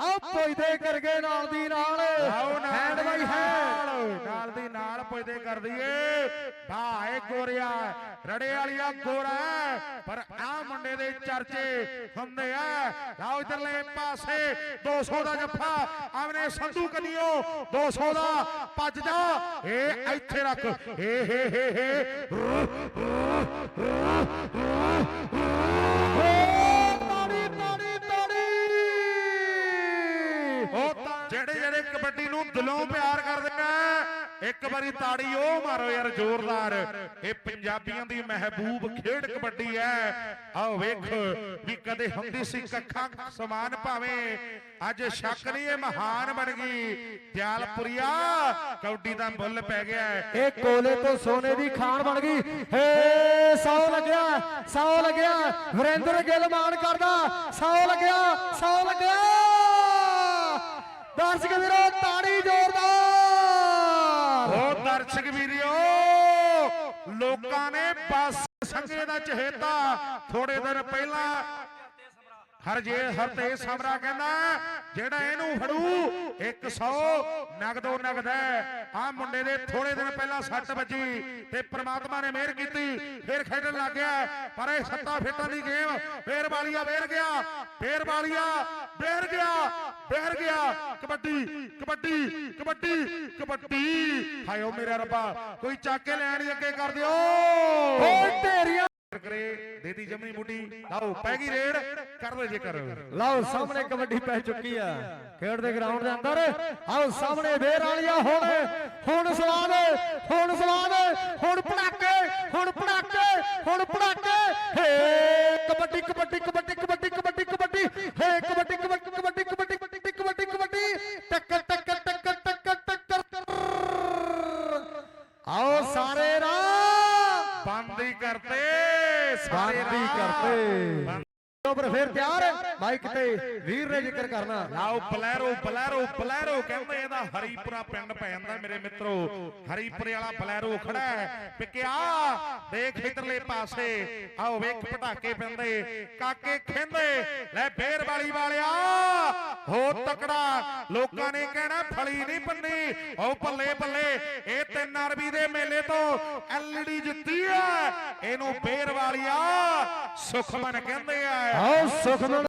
ਆਹ ਪੁੱਜਦੇ ਕਰ ਗਏ ਨਾਲ ਦੀ ਨਾਲ। ਆਓ ਹੈਂਡ ਬਾਈ ਹੈਂਡ ਨਾਲ। ਦੀ ਨਾਲ ਪੁੱਜਦੇ ਕਰ ਦਈਏ। ਭਾਏ ਗੋਰਿਆ। ਰੜੇ ਵਾਲੀਆ ਗੋਰਾ ਪਰ ਆ ਮੁੰਡੇ ਦੇ ਚਰਚੇ ਹੁੰਦੇ ਆ। ਲਓ ਇਧਰਲੇ ਪਾਸੇ। 200 ਦਾ ਜੱਫਾ। ਆਵਨੇ ਸੰਧੂ ਕਨੀਓ 200 ਦਾ ਭੱਜ ਜਾ। ਇਹ ਇੱਥੇ ਰੱਖ। ਏ ਹੇ ਹੇ ਹੇ ਉਹ ਜਿਹੜੇ ਜਿਹੜੇ ਕਬੱਡੀ ਨੂੰ ਦਿਲੋਂ ਪਿਆਰ ਕਰਦੇ ਆ, ਇੱਕ ਵਾਰੀ ਤਾੜੀ ਉਹ ਮਾਰੋ ਯਾਰ ਜ਼ੋਰਦਾਰ। ਇਹ ਪੰਜਾਬੀਆਂ ਦੀ ਮਹਿਬੂਬ ਖੇਡ ਕਬੱਡੀ ਹੈ। ਆਓ ਵੇਖ ਵੀ ਕਦੇ ਹੁੰਦੀ ਸੀ ਕੱਖਾਂ ਸਮਾਨ ਭਾਵੇਂ ਅੱਜ ਸ਼ੱਕ ਨਹੀਂ, ਇਹ ਮਹਾਨ ਬਣ ਗਈ। ਦਿਆਲਪੁਰੀਆ ਕੌਡੀ ਦਾ ਮੁੱਲ ਪੈ ਗਿਆ। ਇਹ ਕੋਲੇ ਤੋਂ ਸੋਨੇ ਦੀ ਖਾਨ ਬਣ ਗਈ। ਹੇ 100 ਲੱਗਿਆ, ਸੌ ਲੱਗਿਆ। ਵਰਿੰਦਰ ਗਿੱਲ ਮਾਨ ਕਰਦਾ। ਸੌ ਲੱਗਿਆ ਸੌ ਲੱਗਿਆ। ਦਰਸ਼ਕ ਵੀਰੋ, ਤਾੜੀ ਜ਼ੋਰਦਾਰ। ਉਹ ਦਰਸ਼ਕ ਵੀਰਿਓ ਲੋਕਾਂ ਨੇ ਬਸ ਸੰਗੇ ਦਾ ਚਹੇਤਾ। ਥੋੜੇ ਦਿਨ ਪਹਿਲਾਂ ਹਰਜੇ ਹਰਤੇ ਸਮਰਾ ਕਹਿੰਦਾ, ਜਿਹੜਾ ਇਹਨੂੰ ਫੜੂ 100 ਨਗਦੋ ਨਗਦ ਹੈ। ਆ ਮੁੰਡੇ ਦੇ ਥੋੜੇ ਦਿਨ ਪਹਿਲਾਂ ਸੱਟ ਵੱਜੀ ਤੇ ਪ੍ਰਮਾਤਮਾ ਨੇ ਮਿਹਰ ਕੀਤੀ ਫਿਰ ਖੇਡਣ ਲੱਗ ਗਿਆ। ਪਰ ਇਹ ਸੱਤਾ ਫੇਟਾਂ ਦੀ ਗੇਮ ਫੇਰ ਵਾਲੀਆ ਵੇਰ ਗਿਆ ਫੇਰ ਵਾਲੀਆ ਵੇਰ ਗਿਆ ਵੇਰ ਗਿਆ ਕਬੱਡੀ ਕਬੱਡੀ ਕਬੱਡੀ ਕਬੱਡੀ। ਹਾਇਓ ਮੇਰੇ ਰੱਬਾ ਕੋਈ ਚੱਕ ਕੇ ਲੈਣ ਅੱਗੇ ਕਰ ਦਿਓ। ਓਏ ਢੇਰੀਆਂ ਕਰੇ ਦੇਦੀ ਜਮਨੀ ਮੁੱਢੀ ਲਾਓ ਪੈ ਗਈ ਰੇਡ ਕਰ ਲੋ ਜੇਕਰ। ਲਓ ਸਾਹਮਣੇ ਕਬੱਡੀ ਪੈ ਚੁੱਕੀ ਆ। ਖੇਡ ਦੇ ਗਰਾਊਂਡ ਦੇ ਅੰਦਰ। ਆਓ ਸਾਹਮਣੇ ਵੇਰ ਵਾਲੀਆ ਹੁਣ। ਹੁਣ ਸਵਾਦ ਹੁਣ ਸਵਾਦ। ਹੁਣ ਪੜਾਕੇ ਹੁਣ ਪੜਾਕੇ ਹੁਣ ਪੜਾਕੇ ਹੇ ਕਬੱਡੀ ਕਬੱਡੀ ਕਬੱਡੀ ਕਬੱਡੀ ਕਬੱਡੀ ਕਬੱਡੀ। ਹੇ ਕਬੱਡੀ ਕਬੱਡੀ ਕਬੱਡੀ ਕਬੱਡੀ ਕਬੱਡੀ ਕਬੱਡੀ ਕਬੱਡੀ। ਟੱਕਰ ਟੱਕਰ ਟੱਕਰ ਟੱਕਰ ਟੱਕਰ। ਆਓ ਸਾਰੇ ਰਾ ਬੰਦ ਹੀ ਕਰਤੇ। ਸਾਰੇ ਰਾਹ। ਕਰਤੇ ਓਵਰ ਫੇਰ ਤਿਆਰ ਮਾਈਕ ਤੇ ਵੀਰ ਨੇ ਜ਼ਿਕਰ ਕਰਨਾ। ਲਾਓ ਬਲੈਰੋ ਬਲੈਰੋ ਬਲੈਰੋ ਕਹਿੰਦੇ ਇਹਦਾ ਹਰੀਪੁਰਾ ਪਿੰਡ ਪੈ ਜਾਂਦਾ ਮੇਰੇ ਮਿੱਤਰੋ। ਹਰੀਪੁਰੇ ਵਾਲਾ ਬਲੈਰੋ ਖੜਾ ਹੈ। ਪਿਕਿਆ ਦੇਖ ਇਧਰਲੇ ਪਾਸੇ। ਆਓ ਵੇਖ ਪਟਾਕੇ ਪੈਂਦੇ। ਕਾਕੇ ਖਿੰਦੇ। ਲੈ ਫੇਰ ਵਾਲੀ ਵਾਲਿਆ। ਹੋ ਤਕੜਾ। ਲੋਕਾਂ ਨੇ ਕਹਿਣਾ ਫਲੀ ਨਹੀਂ ਪੰਨੀ। ਉਹ ਬੱਲੇ ਬੱਲੇ ਇਹ ਤਿੰਨ ਅਰਬੀ ਦੇ ਮੇਲੇ ਤੋਂ ਐਲਈਡੀ ਜਿੱਤੀ ਹੈ। ਇਹਨੂੰ ਫੇਰ ਵਾਲਿਆ ਸੁਖਮਨ ਕਹਿੰਦੇ ਆ। ਆਓ ਸੁਖਮਨ